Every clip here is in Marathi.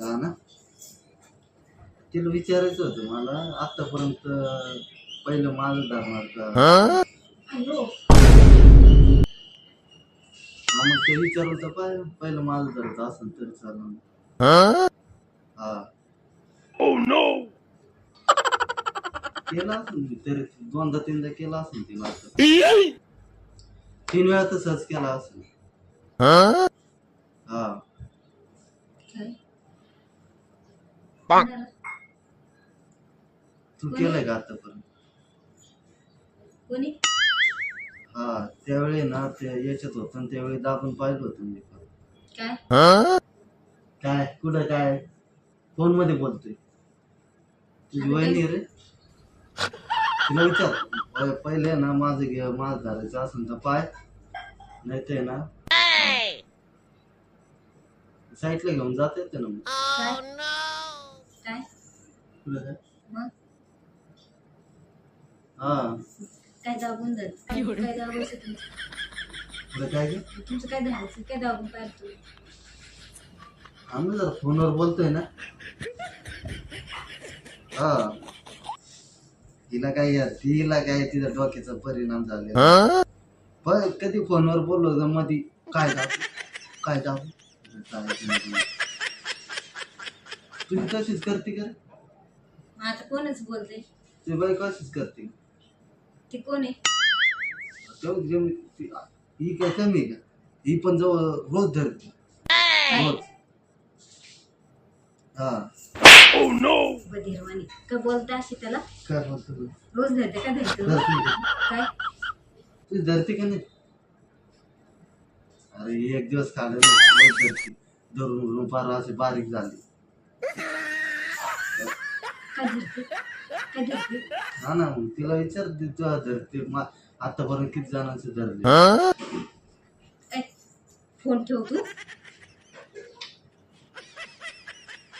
हा ना? तिला विचारायचं होतं मला आतापर्यंत पहिलं माझं धरणार का? अयो हा मग ते विचारलं तर पाय पहिलं माझं धरत असेल तरी चालेल. हा? केला असेल मी तरी दोनदा तीनदा केला असेल तिला असं तीन वेळा तर सर्च केला असेल. हा. काय? तू केलंय का आतापर्यंत? कोणी? हा त्यावेळी ना ते याच्यात होतं आणि त्यावेळी दाबून पाहिलं होतं मी. पण. काय? काय? कुठं काय? फोनमध्ये बोलतोय. तुझी वहिनी रे? तिला विचार. प- पहिले ना माझं घे माझं धरायचं असेल तर पाय. नाही ते ना साईडला घेऊन जात येते ना मग. काय काय? मग? हा. काय दाबून जात काय काय दाबायचं तुमचं? काय गे? तुमचं काय धारायचं काय दाबून पाहतो आम्ही जर फोनवर बोलतोय ना. हा. तिला काय यार तिला काय तिचा डोक्याचा परिणाम झाले पण कधी फोनवर बोललो तर मध्ये काय दाखव काय दाखव काय ते नाही. तुम्ही तशीच करते का? आता कोणच बोलते ती बाई कशीच करते? ते कोण आहे? तेवढी जमी- ती- ही काय कमी आहे का? ही पण जवळ रोज धरते. रोज. हा. बधीरवाणी. का बोलते अशी त्याला? काय बोलतो तू? रोज धरते का धरते? रोज? धरते का? काय? तू धरते का नाही? अरे एक दिवस खाल्लं रोज धरते धरून धरून असे बारीक झाले काय धरते काय धरते हा ना मग तिला विचार ती तुला धरते मा- आतापर्यंत किती जणांचे धरले काय फोन ठेव तू.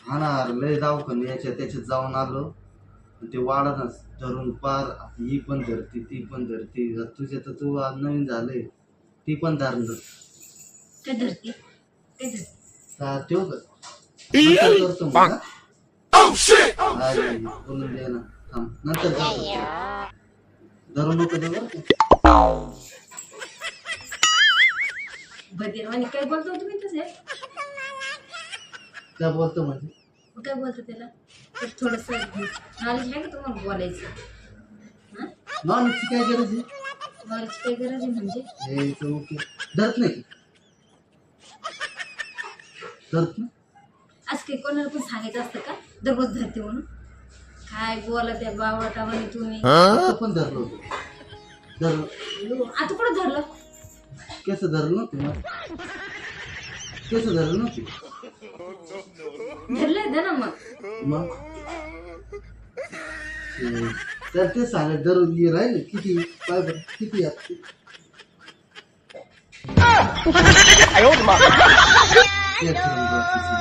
हा ना अरे लय दवाखाने याच्या त्याच्यात जाऊन आलो. ते वाढतच धरून पार. ही पण धरते ती पण धरते. तुझे तर तू आज नवीन झाले. ती पण धरणार काय धरते काय धरते. का ठेव का नंतर करतो मग, हा? बोलून दे ना थांब नंतर नको बरं काय बोलतो तुम्ही तसे? काय बोलतो म्हणजे? मग काय बोलतो त्याला? थोडस नॉलेज आहे का तुम्हाला बोलायचं? हा? नॉलेजची काय गरज आहे? नॉलेज काय गरज आहे म्हणजे? ओके. धरत नाही? धरत नाही? असं काही कोणाला पण सांगायचं असतं का? दररोज धरते म्हणून. काय बोला त्या बावटावाने तुम्ही? आता पण धरलं होतं. धर अयो, आता कुठं धरलं? केस धरलं नव्हते ना? केस धरलं नव्हते? धरलंय धर ना मग. मग? ते- तर ते सांगत दर राहिले. किती? काय बरं? किती आहेत ते? एक.